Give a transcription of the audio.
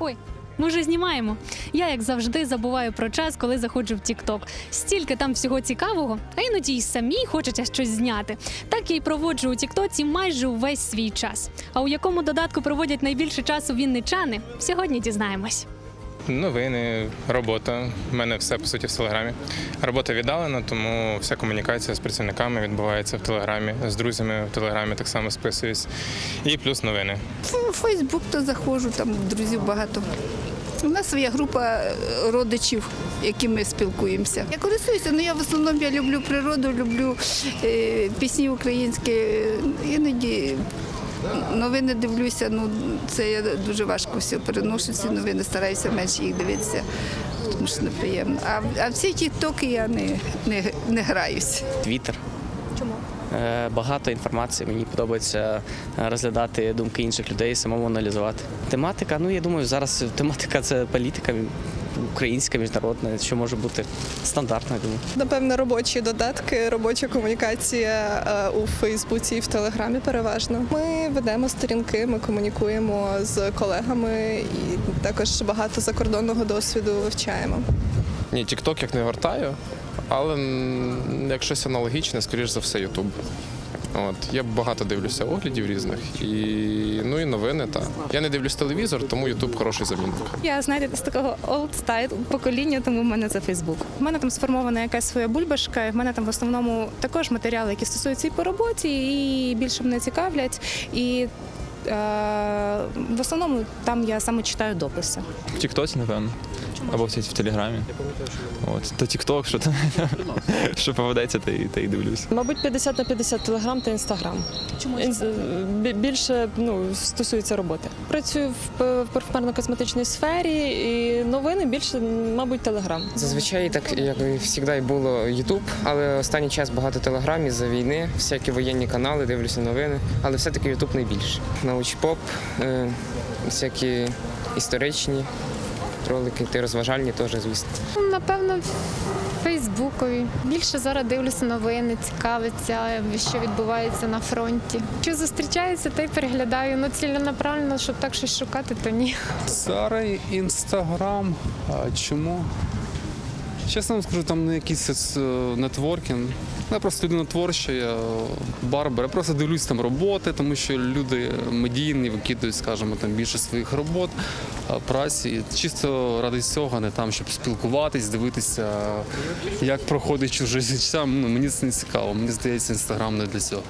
Ой, ми вже знімаємо. Я, як завжди, забуваю про час, коли заходжу в Тікток. Стільки там всього цікавого, а іноді й самі хочеться щось зняти. Так я й проводжу у Тіктоці майже увесь свій час. А у якому додатку проводять найбільше часу вінничани, сьогодні дізнаємось. Новини, робота. У мене все по суті в телеграмі. Робота віддалена, тому вся комунікація з працівниками відбувається в телеграмі, з друзями в телеграмі так само списуюсь. І плюс новини. Фейсбук то заходжу, там друзів багато. У нас своя група е, родичів, які ми спілкуємося. Я користуюся, але я в основному я люблю природу, люблю е, пісні українські. Іноді новини дивлюся, ну це я дуже важко все переношу ці новини, стараюся менше їх дивитися, тому що неприємно. А, а в ці тіктоки я не, не, не граюсь. Твіттер. Чому? Багато інформації. Мені подобається е, розглядати думки інших людей, самому аналізувати. Тематика, ну я думаю, зараз тематика це політика українська, міжнародна, що може бути стандартна, я думаю. Напевно, робочі додатки, робоча комунікація е, у Фейсбуці і в Телеграмі переважно. Ми ведемо сторінки, ми комунікуємо з колегами і також багато закордонного досвіду вивчаємо. Ні, TikTok як не гортаю, але як щось аналогічне, скоріш за все, YouTube. От я багато дивлюся оглядів різних і ну і новини. Та я не дивлюсь телевізор, тому Ютуб хороший замінник. Я знаєте, з такого style покоління, тому в мене це Фейсбук. У мене там сформована якась своя бульбашка. і В мене там в основному також матеріали, які стосуються і по роботі, і більше мене цікавлять. І в основному там я саме читаю дописи. В Тіктоці, напевно. Або в, в Телеграмі. От. То Тікток, що там що поведеться, та й, та й дивлюсь. Мабуть, 50 на 50 Телеграм та Інстаграм. Чому більше ну, стосується роботи? Працюю в п- в парфумерно-косметичній сфері і новини більше, мабуть, Телеграм. Зазвичай так як і завжди і було Ютуб, але останній час багато телеграмів за війни, всякі воєнні канали, дивлюся новини. Але все-таки Ютуб найбільше. Научпоп, е, всякі історичні ролики, ти розважальні теж, звісно. Напевно, Фейсбукові. Більше зараз дивлюся новини, цікавиться, що відбувається на фронті. Що зустрічається, та й переглядаю. Ну ціленаправленно, щоб так щось шукати, то ні. Зараз інстаграм. А чому? Чесно вам скажу, там не якийсь е, нетворкінг. Я просто людина творча, я барбер. Я просто дивлюсь там роботи, тому що люди медійні викидують, скажімо, там більше своїх робот, а, праці. Чисто ради цього, не там, щоб спілкуватись, дивитися, як проходить чуже життя. Ну, мені це не цікаво. Мені здається, інстаграм не для цього.